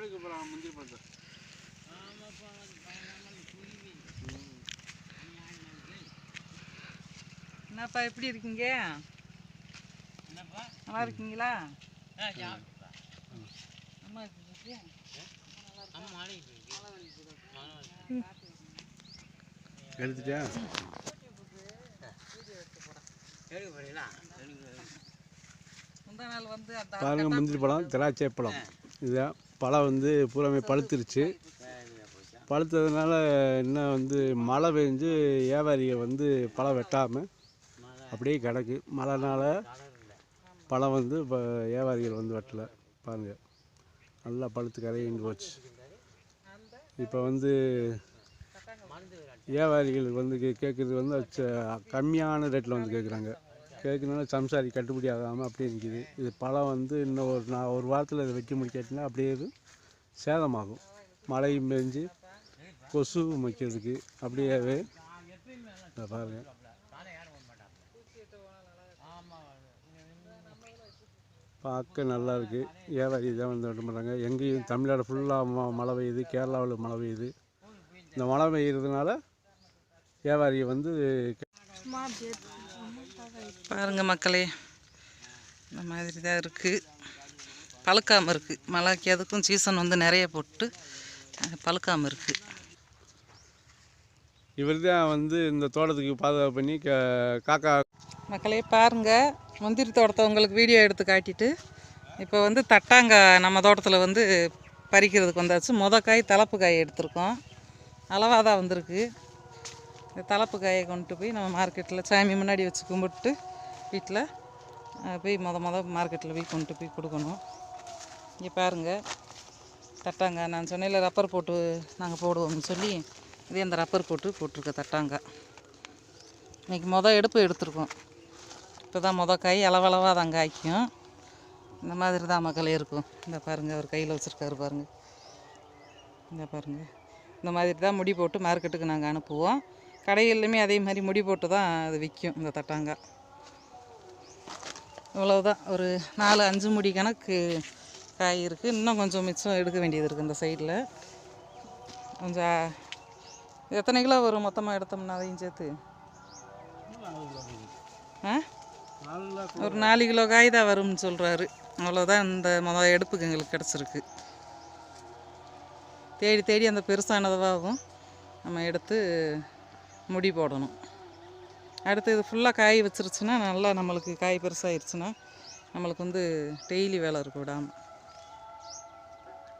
எடுக்க போகிறான் முந்திரி பழத்தை. என்னப்பா எப்படி இருக்கீங்க? நல்லா இருக்கீங்களா? அம்மா எடுத்துட்டியா? முந்தா நாள் வந்து அந்த பாருங்க முந்திரி பழம் திராட்சை பழம். இதுதான். பழம் வந்து பூராமே பழுத்துருச்சு. பழுத்ததுனால இன்னும் வந்து மழை பெஞ்சு வியாபாரிகள் வந்து பழம் வெட்டாமல் அப்படியே கிடக்கு. மழைனால பழம் வந்து இப்போ வியாபாரிகள் வந்து வெட்டலை. பாருங்கள் நல்லா பழுத்து கரையின்னு போச்சு. இப்போ வந்து வியாபாரிகளுக்கு வந்து கே- கேட்குறது வந்து ச- கம்மியான ரேட்டில் வந்து கேட்குறாங்க கேட்கறதுனால சம்சாரி கட்டுப்படி ஆகாமல் அப்படியே நிற்கிது இது பழம் வந்து இன்னும் ஒரு நான் ஒரு வாரத்தில் இதை வெட்டி முடிக்காட்டினா அப்படியே இது சேதமாகும். மழையும் பெஞ்சு கொசு வைக்கிறதுக்கு அப்படியே பாருங்கள் பாருங்க. பார்க்க நல்லா இருக்குது வியாபாரி தான் வந்து வெட்ட மாட்டாங்க எங்கேயும் தமிழ்நாடு ஃபுல்லாக மழை பெய்யுது. கேரளாவில் மழை பெய்யுது. இந்த மழை பெய்யறதுனால வியாபாரி வந்து பாருங்க மக்களே இந்த மாதிரி தான் இருக்குது பழுக்காமல் இருக்குது மழைக்கு அதுக்கும் சீசன் வந்து நிறைய போட்டு பழுக்காமல் இருக்குது இவர் தான் வந்து இந்த தோட்டத்துக்கு பாதுகாப்பு பண்ணி க- காக்கா மக்களே பாருங்க. முந்திரி தோட்டத்தை உங்களுக்கு வீடியோ எடுத்து காட்டிட்டு இப்போ வந்து தட்டாங்காய் நம்ம தோட்டத்தில் வந்து பறிக்கிறதுக்கு வந்தாச்சு. மொத காய் தலப்பு காய் எடுத்திருக்கோம். அளவாக தான் வந்திருக்கு. இந்த தலைப்பு காயை கொண்டு போய் நம்ம மார்க்கெட்டில் சாமி முன்னாடி வச்சு கும்பிட்டு வீட்டில் போய் மொத மொத மார்க்கெட்டில் போய் கொண்டு போய் கொடுக்கணும். இங்கே பாருங்கள் தட்டாங்க. நான் சொன்னேன் ரப்பர் போட்டு நாங்கள் போடுவோம்னு சொல்லி இதே அந்த ரப்பர் போட்டு போட்டிருக்க தட்டாங்க. இன்றைக்கி மொதல் எடுப்பு எடுத்திருக்கோம். இப்போ தான் மொதல் காய் அளவளவாக தான் காய்க்கும். இந்த மாதிரி தான் மக்களே இருக்கும். இந்த பாருங்கள் அவர் கையில் வச்சுருக்காரு பாருங்கள் இந்த பாருங்கள் இந்த மாதிரி தான் முடி போட்டு மார்க்கெட்டுக்கு நாங்கள் அனுப்புவோம். கடைகள்லையுமே அதே மாதிரி முடி போட்டு தான் அது விற்கும் இந்த தட்டாங்காய் இவ்வளவுதான். ஒரு நாலு அஞ்சு முடி கணக்கு காய் இருக்குது இன்னும் கொஞ்சம் மிச்சம் எடுக்க வேண்டியது இருக்குது இந்த சைடில். கொஞ்சம் எத்தனை கிலோ வரும் மொத்தமாக எடுத்தோம்னா அதையும் சேர்த்து? ஆ? ஒரு நாலு கிலோ காய் தான் வரும்னு சொல்கிறாரு அவ்வளோதான் இந்த மொதல் எடுப்புக்கு எங்களுக்கு கிடச்சிருக்கு. தேடி தேடி அந்த பெருசானதாகவும் நம்ம எடுத்து முடி போடணும். அடுத்து இது ஃபுல்லாக காய் வச்சிருச்சுன்னா நல்லா நம்மளுக்கு காய் பெருசாகிருச்சுன்னா நம்மளுக்கு வந்து டெய்லி வேலை இருக்கும். விடாமல்